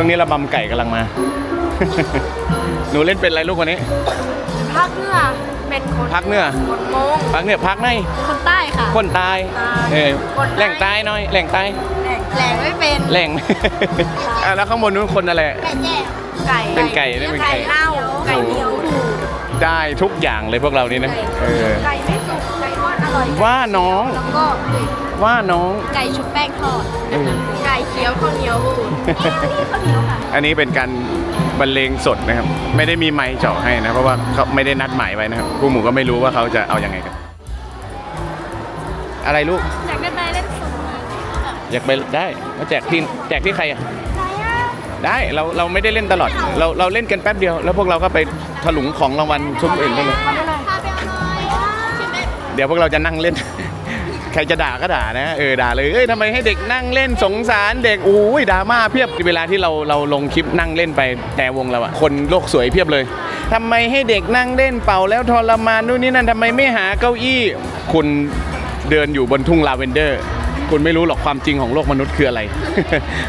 ช่วงนี้ระบำไก่กำลังมา หนูเล่นเป็นอะไรลูกวันนี้ ภาคเหนือเป็นคนพักเนื้อคนโมงพักเนี่ยพักในคนใต้ค่ะ คนตายตายเออคนใต้ แหล่งตายหน่อยแหล่งตายแหลงไม่เป็นแหล่ง อะแล้วข้างบนนู้นคนอะไร ไก่แจ่วไก่เป็นไก่ได้เป็นไก่ ไก่เน่าไก่เหนียวดูได้ทุกอย่างเลยพวกเรานี่นะเออไก่ไม่สุกไก่ทอดอร่อยว่าน้องแล้วก็ว่าน้องไก่ชุบแป้งทอดเออ ไก่เคี้ยวข้าวเหนียวบูดข้าวเหนียวค่ะ อันนี้เป็นการบรรเลงสดนะครับ ไม่ได้มีไมค์เจาะให้นะ เพราะว่าเขาไม่ได้นัดหมายไว้นะครับครูหมูก็ไม่รู้ว่าเขาจะเอายังไงกัน อะไรลูก อยากได้ไปเล่นสนุกอยากไปได้มาแจกที่แจกที่ใครอะ ได้เราเราไม่ได้เล่นตลอด เราเราเล่นกันแป๊บเดียว แล้วพวกเราก็ไปถลุงของรางวัลซุ้มอื่นได้เลย พาไปเอาหน่อยชิมได้เดี๋ยวพวกเราจะนั่งเล่น ใครจะด่าก็ด่านะเออด่าเลยเอ้ยทำไมให้เด็กนั่งเล่นสงสารเด็กอุ้ยดราม่าเพียบเวลาที่เราเราลงคลิปนั่งเล่นไปแต่วงเราอะคนโลกสวยเพียบเลยทำไมให้เด็กนั่งเล่นเป่าแล้วทรมานนู่นนี่นั่นทำไมไม่หาเก้าอี้ คุณเดินอยู่บนทุ่งลาเวนเดอร์ คุณไม่รู้หรอกความจริงของโลกมนุษย์คืออะไร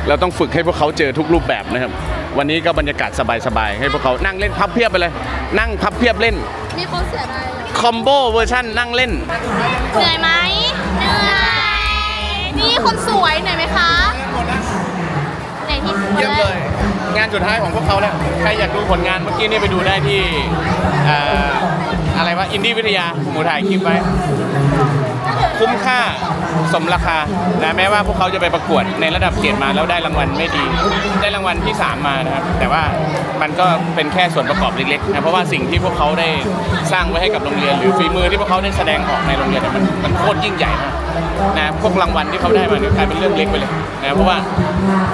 เราต้องฝึกให้พวกเขาเจอทุกรูปแบบนะครับ วันนี้ก็บรรยากาศสบายๆให้พวกเขานั่งเล่นพับเพียบไปเลย นั่งพับเพียบเล่น มีคนเสียดาย คอมโบเวอร์ชั่นนั่งเล่น เหนื่อยไหมเหนื่อย นี่คนสวยเหนื่อยไหมคะเหนื่อยที่สุดเยี่ยมเลย งานสุดท้ายของพวกเขาแล้ว ใครอยากดูผลงานเมื่อกี้นี่ไปดูได้ที่เอ่ออะไรวะ อินดี้วิทยาหมูถ่ายคลิปไว้ คุ้มค่า สมราคานะแม้ว่าพวกเขาจะไปประกวดในระดับเกรดมาแล้วได้รางวัลไม่ดี ได้รางวัลที่ 3 มานะครับ แต่ว่ามันก็เป็นแค่ส่วนประกอบเล็กๆนะเพราะว่าสิ่งที่พวกเขาได้สร้างไว้ให้กับโรงเรียน หรือฝีมือที่พวกเขาได้แสดงออกในโรงเรียนเนี่ยมันมันโคตรยิ่งใหญ่มากนะพวกรางวัลที่เขาได้มาเนี่ยกลายเป็นเรื่องเล็กไปเลยนะเพราะว่า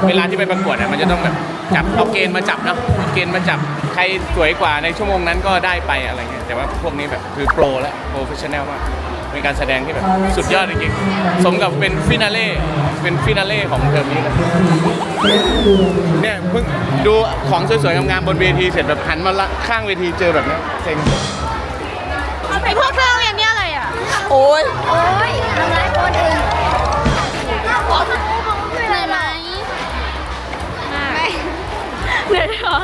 เวลาที่ไปประกวดเนี่ยมันจะต้องแบบจับเอาเกณฑ์มาจับเนาะเอาเกณฑ์มาจับใครสวยกว่าในชั่วโมงนั้นก็ได้ไปอะไรเงี้ยแต่ว่าพวกนี้แบบคือโปรและโปรเฟชชั่นแนลมาก เป็นการแสดงที่แบบสุดยอดจริงๆสมกับเป็นฟินาเล่เป็นฟินาเล่ของเทอมนี้เลยเนี่ยเพิ่งดูของสวยๆงามๆบนเวทีเสร็จแบบหันมาละข้างเวทีเจอแบบเนี้ยเซ็งไอพวกเธอเรียนเนี่ยอะไรอะ โอ้ยโอ้ยทำไรคนอื่นเหนื่อยไหมไม่เหนื่อยเหรอ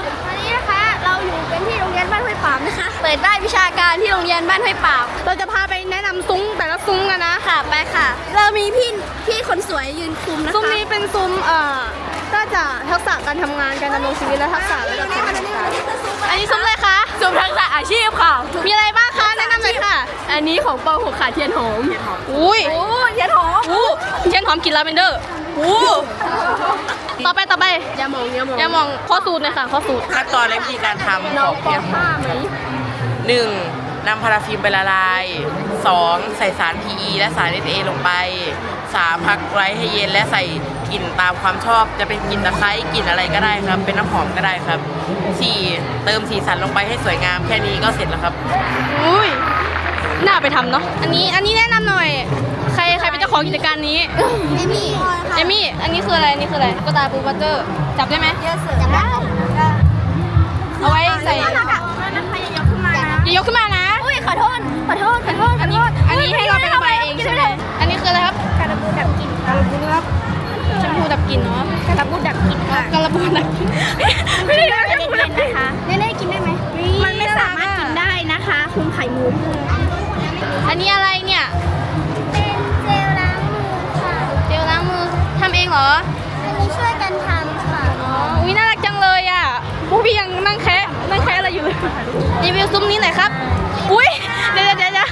ปามนะคะ เปิดได้านวิชาการที่โรงเรียนบ้านห้วยปามเราจะพาไปแนะนำซุ้งแต่ละซุ้งกันนะค่ะ ไปค่ะ เรามีพี่พี่คนสวยยืนคุมนะคะ ซุ้มนี้เป็นซุ้มเอ่อก็จะทักษะการทำงานการดำรงชีวิตและทักษะระดับการศึกษาอันนี้ซุ้มอะไรคะ ซุ้มทักษะอาชีพค่ะ มีอะไรบ้างคะแนะนำเลยค่ะ อันนี้ของป .6 ค่ะเทียนหอม อุ้ยโอ้ยอย่าถออู้เทียนหอมกลินลาเวนเดอร์ อู้ต่อไปต่อไปอย่ามองอย่ามองอย่ามองข้อสูตรหนะคะข้อสูตรขั้นตอนและวิธีการทำของเทียนหอมไหมหนึ่งนำพาราฟิล์มไปละลาย 2. ใส่สาร PE และสาร SA ลงไป 3. พักไว้ให้เย็นและใส่กลิ่นตามความชอบ จะเป็นกลิ่นตะไคร้กลิ่นอะไรก็ได้ครับ เป็นน้ำหอมก็ได้ครับ 4. เติมสีสันลงไปให้สวยงามแค่นี้ก็เสร็จแล้วครับ อุ้ย น่าไปทำเนาะ อันนี้อันนี้แนะนำหน่อย ใคร ใครเป็นเจ้าของกิจการนี้ เอมี่เอมี่ อันนี้คืออะไร อันนี้คืออะไรตุ๊กตาปูบัตเตอร์ จับได้ไหม เยอะเสือจับได้เอาไว้ใส่นั่นนะคะนั่นพยายามขึ้นมานะอย่ายกขึ้นมานะ อุ้ยขอโทษ ขอโทษ ขอโทษอันนี้อันนี้ให้เราไประบายเองใช่ไหมอันนี้คืออะไรครับการบูดับกลิ่นการบูครับแชมพูดับกลิ่นเนาะการบูดับกลิ่นค่ะกระบูดับกลิ่นไม่ได้นะแชมพูดับกลิ่นนะคะเล่นๆกินได้ไหมมันไม่สามารถกินได้นะคะ คุณไข่มุกอันนี้อะไรเนี่ย เองเหรออันนี้ช่วยกันทำค่ะอ๋ออุ้ยน่ารักจังเลยอะพวกพี่ยังนั่งแคะนั่งแคะอะไรอยู่เลยรีวิวซุ้มนี้หน่อยครับ อุ้ยเดี๋ยวเดี๋ยวเดี๋ยวเดี๋ยว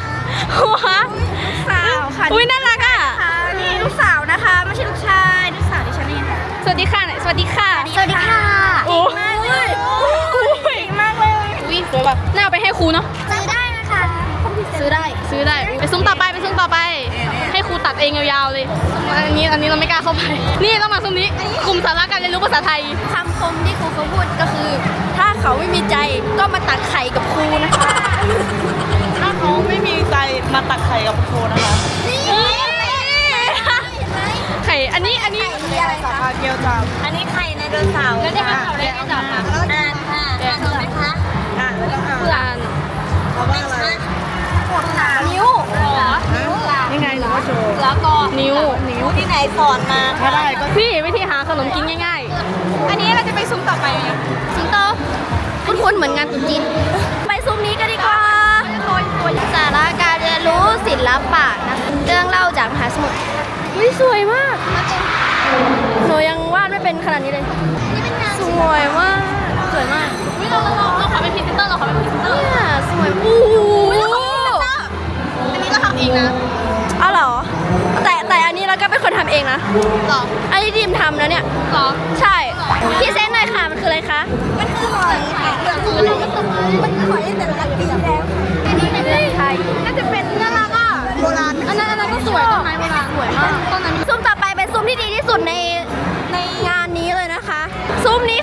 หัวสาวค่ะอุ้ยน่ารักอะนี่ลูกสาวนะคะ ไม่ใช่ลูกชายลูกสาวดิฉันเองค่ะสวัสดีค่ะหน่อยสวัสดีค่ะสวัสดีค่ะโอ้มากเลยเก่งมากเลยอุ้ยสวยว่ะน่าเอาไปให้ครูเนาะซื้อได้นะคะซื้อได้ซื้อได้ไปซุ้มต่อไปไปซุ้มต่อไปให้ครูตัด เองยาวๆเลย อันนี้อันนี้เราไม่กล้าเข้าไป นี่ต้องมาซุ้มนี้กลุ่มสาระการเรียนรู้ภาษาไทยคำคมที่ครูเขาพูดก็คือ ถ้าเขาไม่มีใจก็มาตักไข่กับครูนะคะ ถ้าเขาไม่มีใจมาตักไข่กับโคนะคะไข่อันนี้อันนี้อาเกียวจามอันนี้ไข่ในโดนเสาร์แล้วได้ไหมคะได้ไหมจ๊ะอ่านค่ะอ่านถูกไหมคะอะแล้วอะเพื่อนเขาว่าอะไร โชว์ แล้วก็นิ้ว นิ้วที่ไหนสอนมาถ้าได้ก็พี่วิธีหาขนมกินง่ายอันนี้เราจะไปซุ้มต่อไปไหมสิงโตคุ้นๆเหมือนงานตรุ๊จีนไปซุ้มนี้กันดีกว่า สาระการเรียนรู้ศิลปะนะเรื่องเล่าจากมหาสมุทรอุ้ยสวยมากหนูยังวาดไม่เป็นขนาดนี้เลยนี่เป็นงานสวยมากสวยมากวิเราเราเราขอเป็นพรีเซนเตอร์เราขอเป็นพรีเซนเตอร์เนี่ยสวยโอ้โหอันนี้เราทำเองนะอ้าว เหรอ แต่แต่อันนี้เราก็เป็นคนทำเองนะ หรออันนี้ดีมทำนะเนี่ย หรอใช่พรีเซนต์หน่อยค่ะ มันคืออะไรคะ มันคือหอยค่ะเหลืองคือมันต้นไม้มันคือหอยแต่ละสีแดงอันนี้เป็นไทยน่าจะเป็นน่ารักอะโบราณอันนั้นอันนั้นก็สวยต้นไม้โบราณสวยมากต้นนั้นซุ้มต่อไปเป็นซุ้มที่ดีที่สุดในในงานนี้เลยนะคะ ซุ้มนี้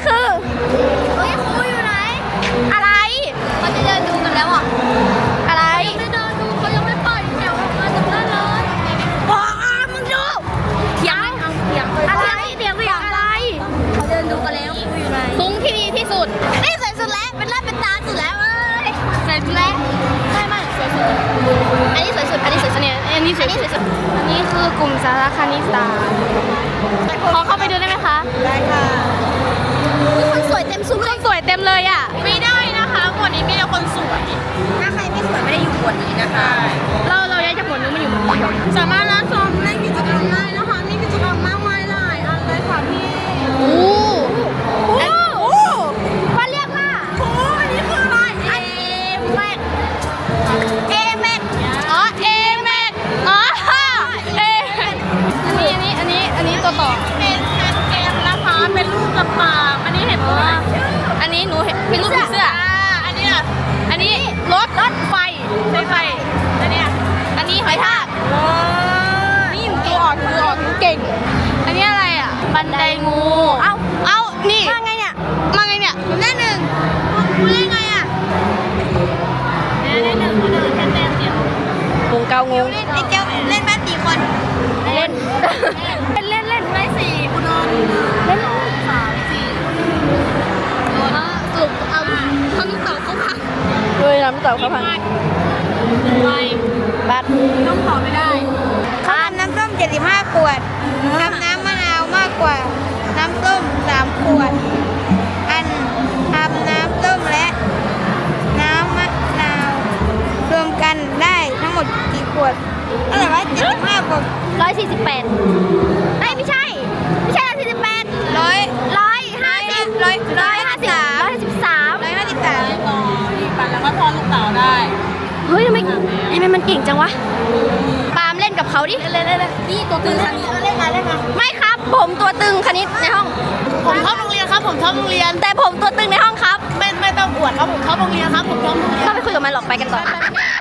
อะไรวะ75บวกร้อยสี่สิบแปดเอ้ยไม่ใช่ ไม่ใช่ร้อยสี่สิบแปดร้อยร้อยห้าสิบร้อยร้อยห้าสิบร้อยห้าสิบสามร้อยห้าสิบสามปั่นแล้วก็ทอนลูกเต๋าได้ เฮ้ยทำไมทำไมมันเก่งจังวะ ปาล์มเล่นกับเขาดิ เล่นเล่นนี่ตัวตึงคันนี้เล่นมาเล่นมา ไม่ครับ ผมตัวตึงคณิตในห้อง ผมชอบโรงเรียนครับ ผมชอบโรงเรียน แต่ผมตัวตึงในห้องครับ ไม่ไม่ต้องอวดครับ ผมชอบโรงเรียนครับ ผมชอบโรงเรียนต้องไปคุยกับมันหรอกไปกันต่อตอนนี้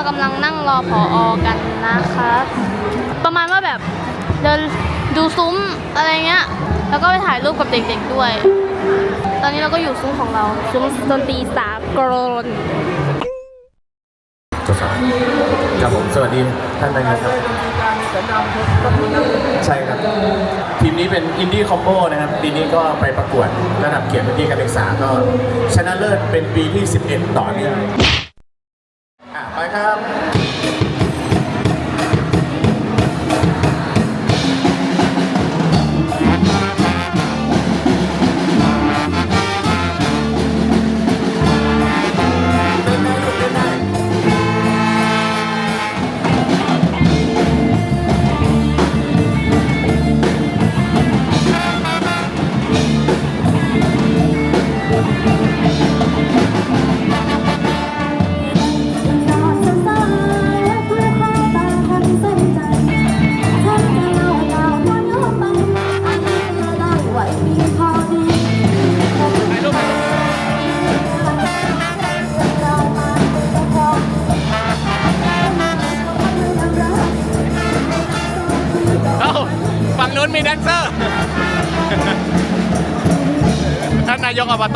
เรากำลังนั่งรอผออกันนะครับประมาณว่าแบบเดินดูซุ้มอะไรเงี้ย แล้วก็ไปถ่ายรูปกับเด็กๆด้วย ตอนนี้เราก็อยู่ซุ้มของเรา ซุ้มดนตรีสากลทดสอบครับผมสวัสดีท่านนายกครับใช่ครับ ทีมนี้เป็นอินดี้คอมโบนะครับปีนี้ก็ไปประกวดระดับเกียรติวิทยาการศึกษาก็ชนะเลิศเป็นปีที่ 11 ต่อเนื่อง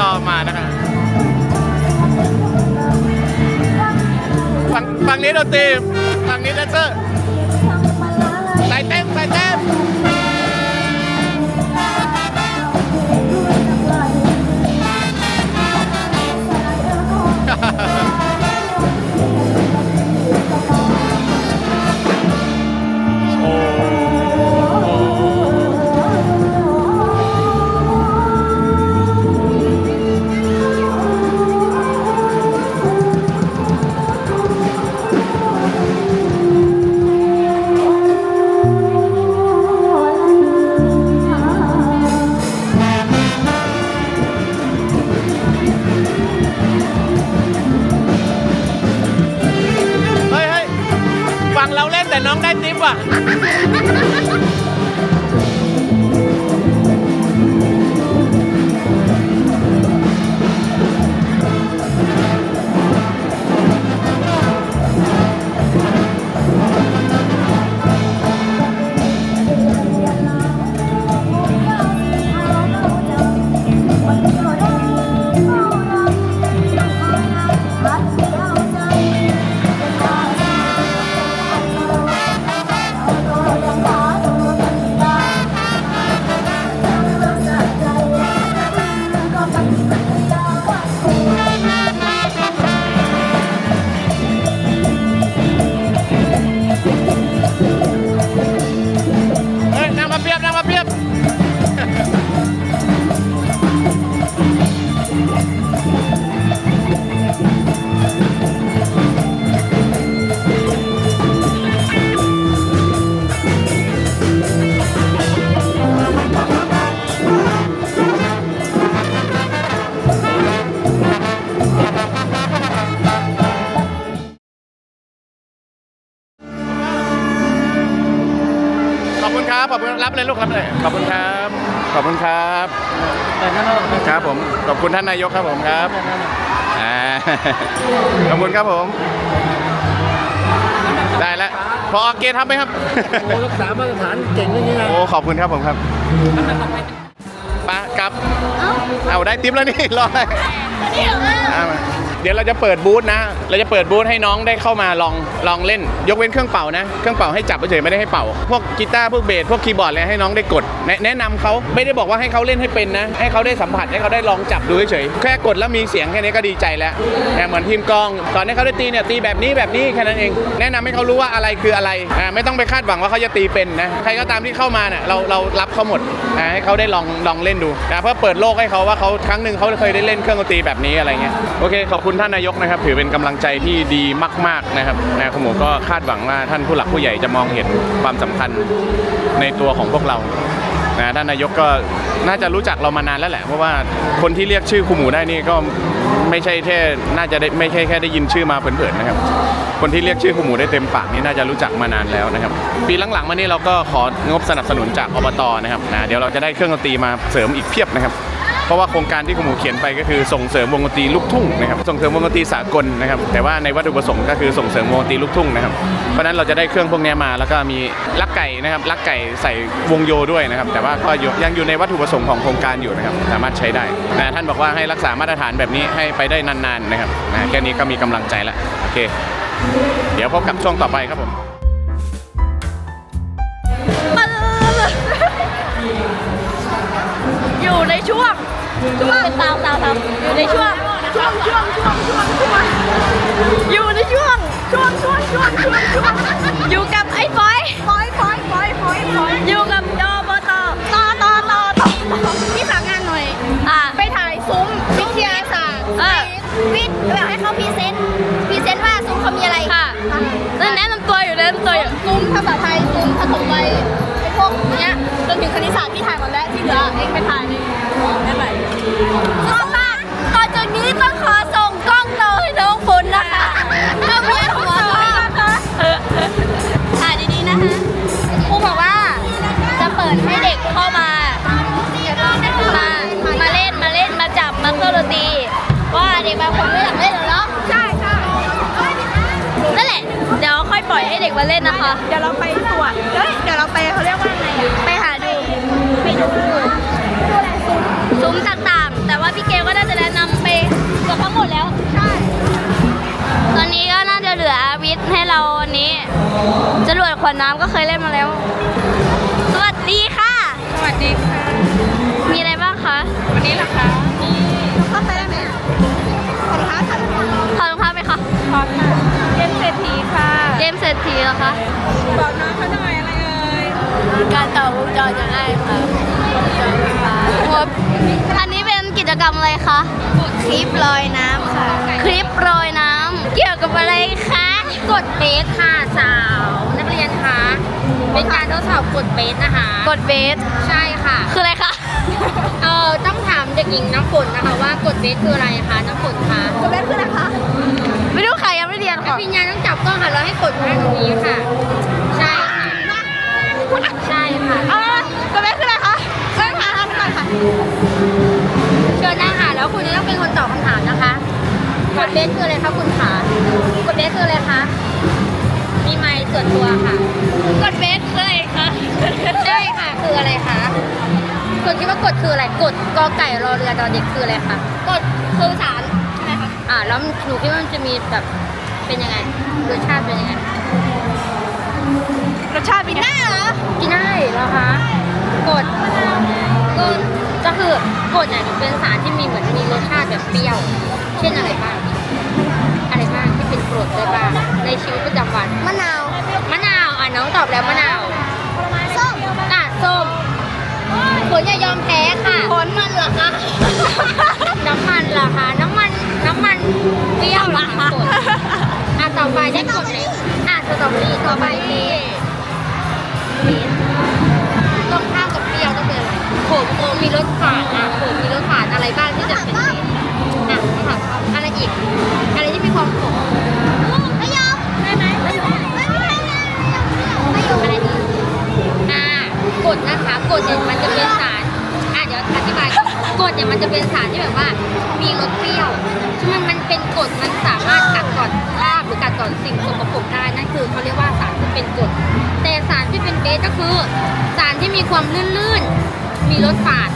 ตมานะครับฝั่งฝั่งนี้ดนตรี คุณครับขอบคุณรับเลยลูกรับเลยขอบคุณครับ ขอบคุณครับครับผมขอบคุณท่านนายกครับผมครับอ่าขอบคุณครับผม ได้แล้วพอเกทำไหมครับโอ้รักษามาตรฐานเก่งเรื่องนี้นะโอ้ขอบคุณครับผมครับปะกลับเอาได้ติ๊บแล้วนี่รอได้เอามา เดี๋ยวเราจะเปิดบูธนะ เราจะเปิดบูธให้น้องได้เข้ามาลองลองเล่น ยกเว้นเครื่องเป่านะ เครื่องเป่าให้จับเฉยไม่ได้ให้เป่า พวกกีตาร์พวกเบสพวกคีย์บอร์ดอะไรให้น้องได้กด แนะนะนำเขาไม่ได้บอกว่าให้เขาเล่นให้เป็นนะ ให้เขาได้สัมผัสให้เขาได้ลองจับดูเฉยแค่กดแล้วมีเสียงแค่นี้ก็ดีใจแล้วแต่เหมือนทีมกลองตอนนี้เขาได้ตีเนี่ยตีแบบนี้แบบนี้แค่นั้นเอง แนะนำให้เขารู้ว่าอะไรคืออะไรอ่าไม่ต้องไปคาดหวังว่าเขาจะตีเป็นนะใครก็ตามที่เข้ามาเนี่ยเราเรารับเขาหมดนะให้เขาได้ลองลองเล่นดูนะเพื่อเปิดโลกให้เขาว่าเขาครั้งหนึ่งเขาเคยได้เล่นเครื่องดนตรีแบบนี้อะไรเงี้ยโอเคขอบคุณท่านนายกนะครับ ถือเป็นกำลังใจที่ดีมาก ๆนะครับนะคุณหมูก็คาดหวังว่าท่านผู้หลักผู้ใหญ่จะมองเห็นความสำคัญในตัวของพวกเรานะท่านนายกก็น่าจะรู้จักเรามานานแล้วแหละ เพราะว่าคนที่เรียกชื่อครูหมูได้นี่ก็ไม่ใช่แค่น่าจะไไม่ใช่แค่ได้ยินชื่อมาเผินๆนะครับ คนที่เรียกชื่อครูหมูได้เต็มปากนี่น่าจะรู้จักมานานแล้วนะครับ ปีหลังๆมานี่เราก็ของบสนับสนุนจากอบตนะครับนะเดี๋ยวเราจะได้เครื่องดนตรีมาเสริมอีกเพียบนะครับ เพราะว่าโครงการที่คุณหมูเขียนไปก็คือส่งเสริมวงดนตรีลูกทุ่งนะครับส่งเสริมวงดนตรีสากลนะครับแต่ว่าในวัตถุประสงค์ก็คือส่งเสริมวงดนตรีลูกทุ่งนะครับเพราะนั้นเราจะได้เครื่องพวกนี้มา แล้วก็มีลักไก่นะครับลักไก่ใส่วงโยด้วยนะครับแต่ว่าก็ยังอยู่ในวัตถุประสงค์ของโครงการอยู่นะครับสามารถใช้ได้นะท่านบอกว่าให้รักษามาตรฐานแบบนี้ให้ไปได้นานๆนะครับนะแค่นี้ก็มีกำลังใจแล้วโอเค เดี๋ยวพบกับช่วงต่อไปครับผมอยู่ในช่วง ช่วงตามตามตามอยู่ในช่วงช่วงช่วงช่วงช่วงช่วงอยู่ในช่วงช่วงช่วงช่วงช่วงช่วงอยู่กับไอ้ฟอยฟอยฟอยฟอยฟอยฟอยอยู่กับอบตตอตอตอตอพี่ฝากงานหน่อยอ่าไปถ่ายซุ้มวิทยาศาสตร์เออวิทย์แบบให้เขาพรีเซนต์พรีเซนต์ว่าซุ้มเขามีอะไรค่ะนั่นแนะนำตัวอยู่แนะนำตัวอยู่ซุ้มภาษาไทยซุ้มผสมไปไอ้พวกเนี้ย ไหมก็มาต่อจากนี้ต้องขอส่งกล้องโตให้น้องฝนนะคะก็เวียหัวมากถ่ายดีๆนะคะครูบอกว่าจะเปิดให้เด็กเข้ามา มา มาเล่น มาเล่น มาจับ มาเครื่องดนตรีว่าเด็กบางคนไม่อยากเล่นหรอเนาะ ใช่ใช่นั่นแหละ เดี๋ยวค่อยปล่อยให้เด็กมาเล่นนะคะ เดี๋ยวเราไปตรวจเฮ้ย เดี๋ยวเราไปเขาเรียกว่าไงอะไปหาดู ไปดูซุ้มต่างๆแต่าพี่ เกก็น่าจะแนะนำไปเกือบทั้งหมดแล้ว ใช่ ตอนนี้ก็น่าจะเหลือวิทย์ให้เราวันนี้จรวดขวดน้ำก็เคยเล่นมาแล้ว สวัสดีค่ะ สวัสดีค่ะ มีอะไรบ้างคะ วันนี้เหรอคะนี่เข้าไปได้ไหมขอรองเท้าค่ะถอดรองเท้าไหมคะขอค่ะเกมเศรษฐีค่ะเกมเศรษฐีเหรอคะ บอกน้องเขาหน่อยอะไรเอ่ย การต่อวงจรจะง่ายค่ะอันนี้เป็น กิจกรรมอะไรคะคลิปลอยน้ำค่ะ คลิปลอยน้ำเกี่ยวกับอะไรคะกดเบสค่ะสาว นักเรียนคะเป็นการทดสอบกดเบสนะคะ กดเบสใช่ค่ะ คืออะไรคะเออต้องถามเด็กหญิงน้ำฝนนะคะว่ากดเบสคืออะไรคะน้ำฝนคะกดเล่นคืออะไรคะไม่รู้ค่ะยังไม่เรียนค่ะพิญญาต้องจับกล้องค่ะแล้วให้กดมาตรงนี้ค่ะ ใช่ค่ะใช่ค่ะเอาละกดเล่นคืออะไรคะเล่นค่ะทำก่อนค่ะเชิญนั่งค่ะแล้วคุณจะต้องเป็นคนตอบคำถามนะคะกดเบสคืออะไรคะคุณขากดเบสคืออะไรคะมีไมค์ส่วนตัวค่ะกดเบสคืออะไรคะใช่ค่ะคืออะไรคะคุณคิดว่ากดคืออะไรกดกอไก่รอเรือดอเด็กคืออะไรคะกดคือสารใช่ไหมคะอ่าแล้วหนูคิดว่ามันจะมีแบบเป็นยังไงรสชาติเป็นยังไงรสชาติเป็นไงกินได้เหรอคะกดกด ก็คือกดเนี่ยเป็นสารที่มีเหมือนมีรสชาติแบบเปรี้ยว เช่นอะไรบ้าง อะไรบ้างที่เป็นกรดได้บ้างในชีวิตประจำวัน มะนาวมะนาวอะน้องตอบแล้วมะนาวส้มอะส้มลอย่ายอมแพ้ค่ะผลมันเหรอคะน้ำมันเหรอคะน้ำมันน้ำมันเปรี้ยวเหรอคะฝนอะต่อไปได้กดเลยอะสตรอเบอรี่ต่อไปที่ตรงข้า เป็นอะไรขมโอมีรสฝาดอะขมมีรสฝาดอะไรบ้างที่จะเป็นอะค่ะอะไรอีก อะไรที่มีความขมไม่ยอมได้ไหมไม่ยอมไม่ยอมไม่ยอมอะไรอีอ่ากดนะคะกดเนี่ยมันจะเป็นสารอะเดี๋ยวอธิบายก่อนกดเนี่ยมันจะเป็นสารที่แบบว่า มีรสเปรี้ยวซึ่งมันมันเป็นกดมันสามารถกัดก่อนคราบหรือกัดก่อนสิ่งสกปรกได้นั่นคือเขาเรียกว่าสารที่เป็นกดแต่สารที่เป็นเบสก็คือ สารที่มีความลื่นๆ มีรสฝาด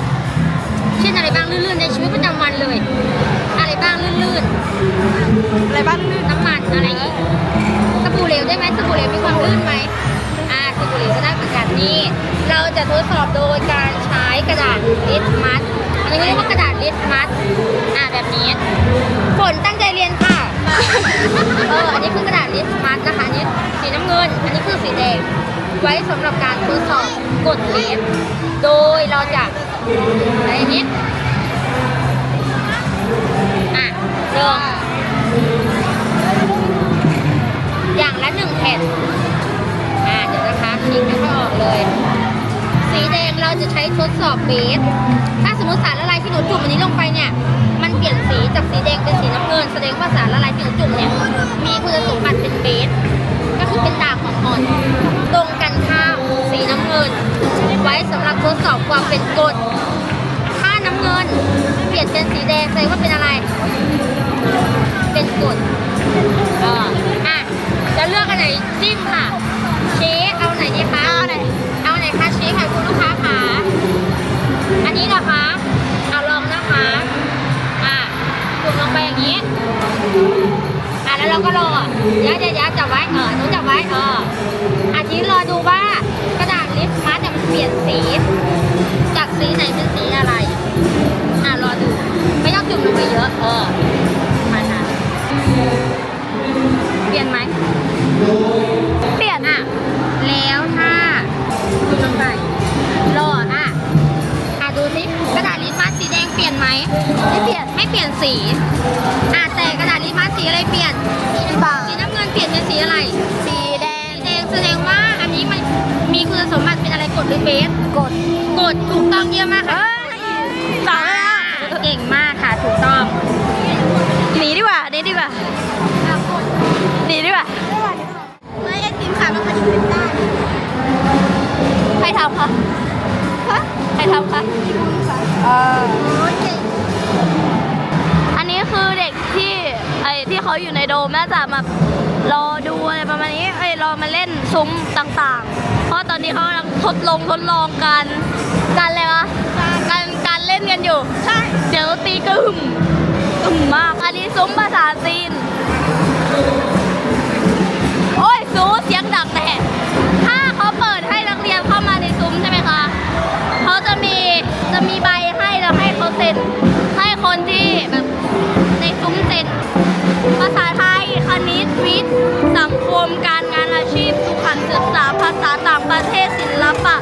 เช่นอะไรบ้างลื่นๆในชีวิตประจำวันเลย อะไรบ้างลื่นๆอะไรบ้างลื่นน้ำมันอะไรอีกสบู่เหลวได้ไหมสบู่เหลวมีความลื่นไหมอ่าสบู่เหลวจะได้เหมือนกันนี่เราจะทดสอบโดยการใช้กระดาษลิสมัสอันนี้เขาเรียกว่ากระดาษลิสมัสอ่าแบบนี้ฝนตั้งใจเรียนค่ะเอออันนี้คือกระดาษลิสมัสนะคะอันนี้สีน้ำเงิน อันนี้คือสีแดง ไว้สำหรับการทดสอบกดเลสโดยเราจะอะไรอย่างนี้อะเริ่มอย่างละหนึ่งแผ่นอ่าเดี๋ยวนะคะฉีกไม่ค่อยออกเลย สีแดงเราจะใช้ทดสอบเบสถ้าสมมติสารละลายที่หนูจุ่มอันนี้ลงไปเนี่ย มันเปลี่ยนสีจากสีแดงเป็นสีน้ำเงิน แสดงว่าสารละลายที่หนูจุ่มเนี่ยมีคุณสมบัติเป็นเบส ก็คือเป็นด่างของอ่อน ตรงกันข้ามสีน้ำเงิน ไว้สำหรับทดสอบความเป็นกรดถ้าน้ำเงิน เปลี่ยนเป็นสีแดงแสดงว่าเป็นอะไร เป็นกรดเอออะจะเลือกอันไหนจิ้มค่ะ เชคเอาไหนดีคะเอาไหนเอาไหนคะเชคค่ะคุณลูกค้าคะอันนี้เหรอคะเอาลองนะคะอะจุ่มลงไปอย่างนี้อะแล้วเราก็รอยัดยัดยัดจับไว้เออหนูจับไว้ เอออาทิตย์รอดูว่ากระดาษลิปมัสเนี่ยมันเปลี่ยนสี จากสีไหนเป็นสีอะไร อะรอดู ไม่ต้องจุ่มลงไปเยอะ เออมานะเปลี่ยนไหม ไหมไม่เปลี่ยนไม่เปลี่ยนสีอะแต่กระดาษลิปมัสสีอะไรเปลี่ยนสีน้ำเงินเปลี่ยนเป็นสีอะไร สีแดงสีแดงแสดงว่าอันนี้มันมีคุณสมบัติเป็นอะไรกดหรือเบสกดกดถูกต้องเยี่ยมมากค่ะสองเก่งมากค่ะถูกต้องหนีดีกว่าหนีดีกว่าหนีดีกว่าไม่ไอติมค่ะมันผลิตเป็นด้านใครทำคะใครทำคะเออโอ้ ที่เขาอยู่ในโดมน่าจะมารอดูอะไรประมาณนี้ไอ้ยรอมาเล่นซุ้มต่างๆ เพราะตอนนี้เขากำลังทดลองทดลองกันกันอะไรวะการการเล่นกันอยู่ ใช่ เดี๋ยวตีกึ่มกึ่มมาก อันนี้ซุ้มภาษาจีน โอ้ยซูเสียงดังแน่ถ้าเขาเปิดให้นักเรียนเข้ามาในซุ้มใช่ไหมคะเขาจะมีจะมีใบให้แล้วให้เขาเซ็นให้คนที่แบบในซุ้มเซ็น ภาษาไทย คณิต วิทย์ สังคม การงานอาชีพ สุขศึกษา ภาษาต่างประเทศ ศิลปะ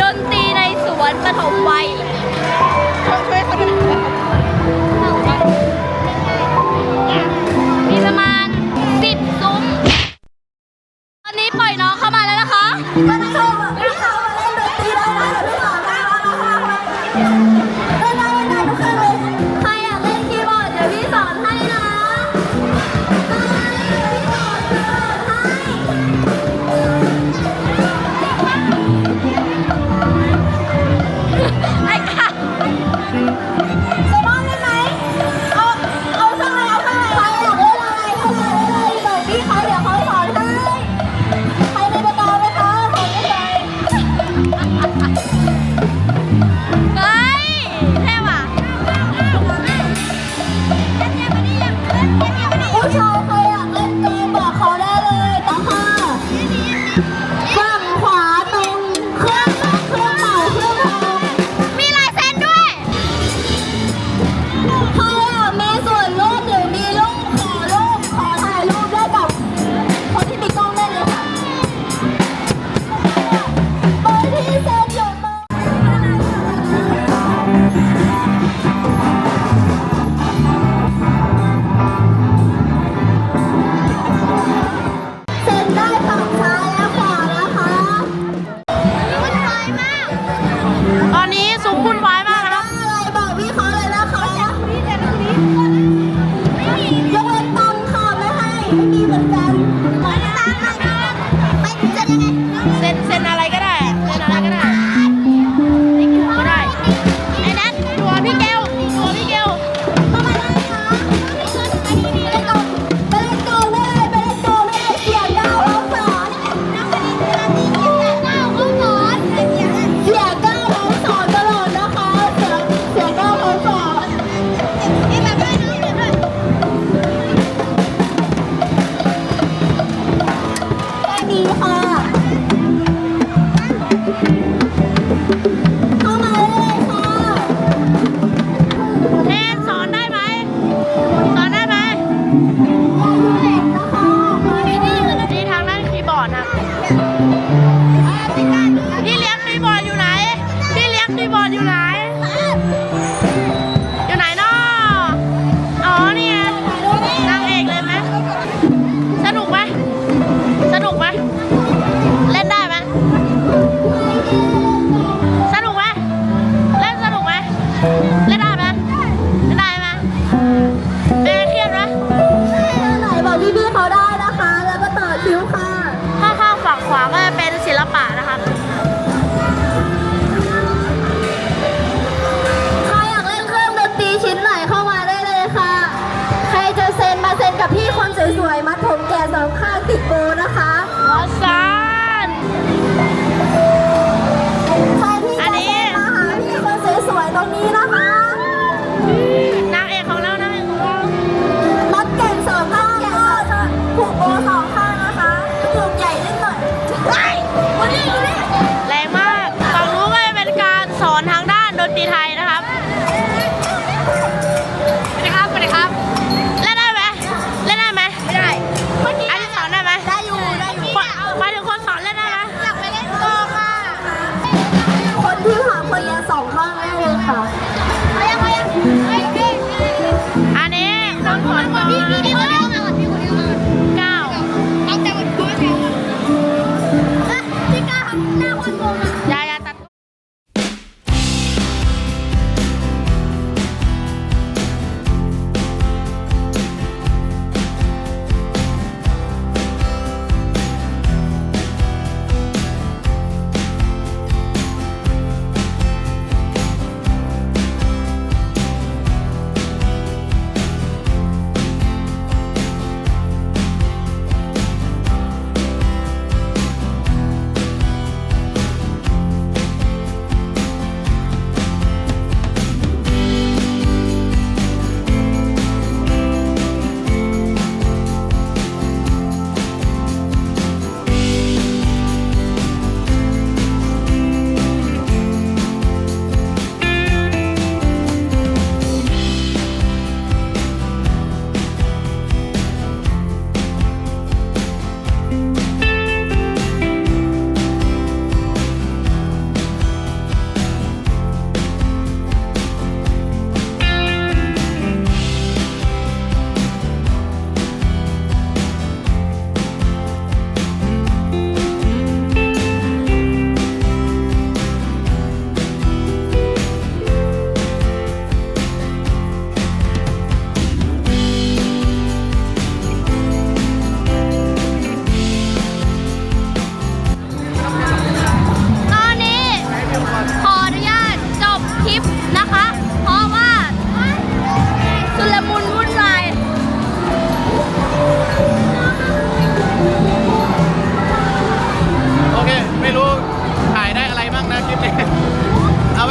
ดนตรีในสวนปฐมวัย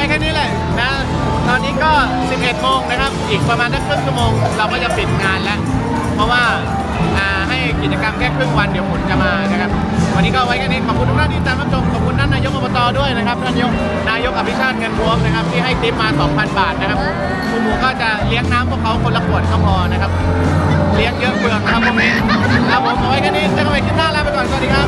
ว้แค่นี้แหละนะตอนนี้ก็ 11โมงนะครับ อีกประมาณนักครึ่งชั่วโมง เราก็จะปิดงานแล้ว เพราะว่าให้กิจกรรมแค่ครึ่งวันเดี๋ยวผลจะมานะครับ วันนี้ก็ไว้แค่นี้ขอบคุณทุกท่านที่ตามรับชมขอบคุณท่านนายกอบตด้วยนะครับท่านนายกนายกอภิชาติเงินพวงนะครับ ที่ให้ทิปมา 2,000 บาทนะครับคุณหมูก็จะเลี้ยงน้ำพวกเขาคนละขวดก็พอนะครับ เลี้ยงเยอะเปลืองครับพวกนี้ครับผมเอาไว้แค่นี้จะกันใหม่คลิปหน้าลาไปก่อนสวัสดีครับ